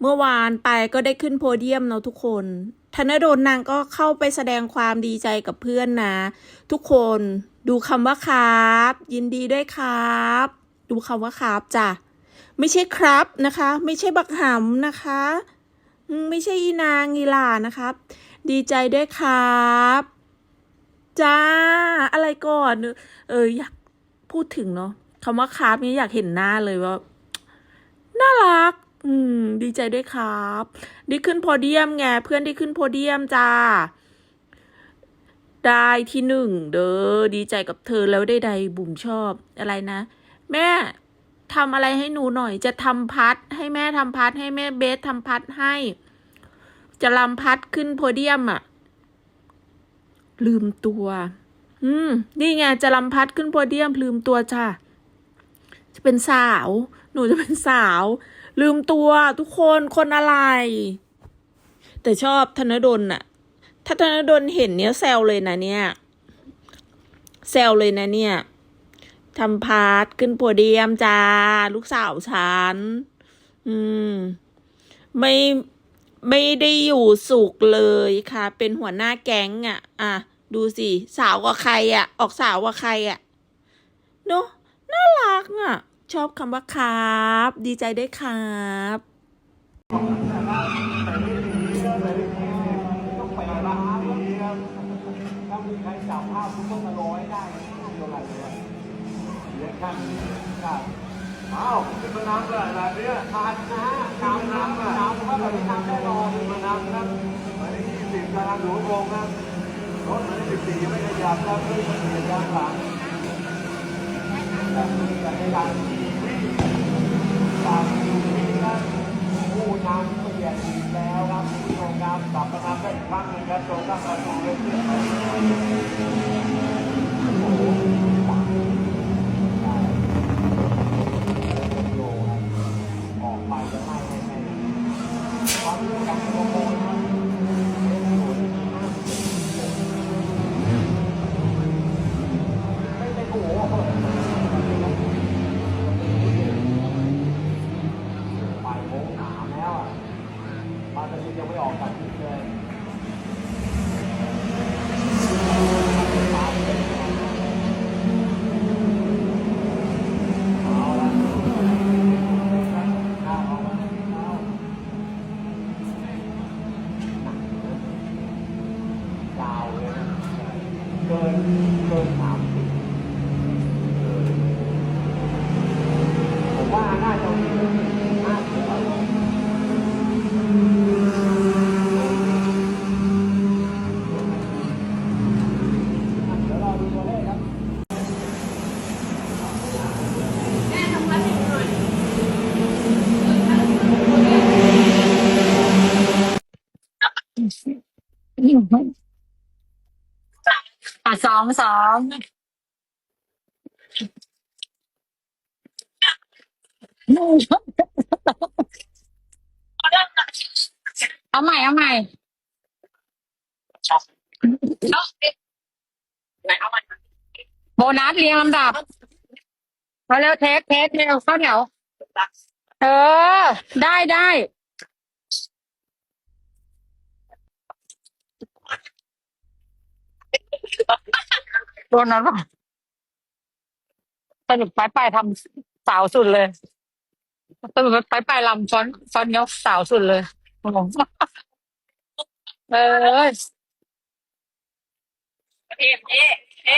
เมื่อวานไปก็ได้ขึ้นโพเดียมเนาะทุกคน ธนดลนางก็เข้าไปแสดงความดีใจกับเพื่อนนะ ทุกคนดูคำว่าครับ ยินดีด้วยครับ ดูคำว่าครับจ้ะไม่ใช่ครับนะคะ ไม่ใช่บักหำนะคะ ไม่ใช่อีนางอีลานะครับ ดีใจด้วยครับจ้าอะไรก่อน เอออยากพูดถึงเนาะคำว่าครับนี้อยากเห็นหน้าเลยว่า น่ารัก อืม ดีใจด้วยครับ ได้ขึ้นโพเดียมไงเพื่อนได้ขึ้นโพเดียมจ้า ได้ที่หนึ่งเด้อดีใจกับเธอแล้วได้ใดบุ๋มชอบอะไรนะ แม่ทำอะไรให้หนูหน่อย จะทำพัด ให้แม่ทำพัด ให้แม่เบสทำพัดให้ จะลำพัดขึ้นโพเดียมอะลืมตัว อืม นี่ไงจะลำพัดขึ้นโพเดียมลืมตัวจ้าจะเป็นสาว หนูจะเป็นสาว ลืมตัวทุกคนคนอะไร แต่ชอบธนดลน่ะ ถ้าธนดลเห็นเนี้ยแซวเลยนะเนี่ยแซวเลยนะเนี่ยทำพาร์ทขึ้นโพเดียมจ้า ลูกสาวฉัน อืม ไม่ไม่ได้อยู่สุขเลยค่ะ เป็นหัวหน้าแก๊งอะ อะ ดูสิ สาวกว่าใครอะ ออกสาวกว่าใครอะ เนอะน่ารักอะ ชอบคำว่าครับ ดีใจด้วยครับต้องไปร้านนี้ครับถ้ามีใครจับภาพคุณต้องมาร้อยได้ไม่เท่าไรเลยเรียกท่านครับอ้าขึ้นมาน้ำเลยนะเนี่ยทานนะฮะน้ำน้ำน้ำครับแบบนี้น้ำแน่นอนขึ้นมาน้ำครับหมายเลขยี่สิบกำลังหลวงวงครับรถหมายเลขสิบสี่ไม่ขยับครับเพื่อเปลี่ยนอีกแล้าทำได้อีกครั้งหนึงครัง ได้โลครับออกไปจะไม่ให้แม่ความรู้กับโมโหครั อกจากที่เลยเอาละเอาเอาเอายาวเลยนะเกินเกินสามสิบผมว่าน่าจะมีห้าสิบกว่า เดี๋ยวรอดูตัวเลขครับ อะสองสองเอาใหม่เอาใหม่โบนัสเรียงลำดับเอาเร็วเทคเทคเร็วเข้าแถวเออ ได้ได้ โดนนั้นป่ะสรุปไปไปทำสาวสุดเลยสรุปไปไปลำช้อนช้อนยกสาวสุดเลยงงเออเอ๊ะเอ๊ะเอ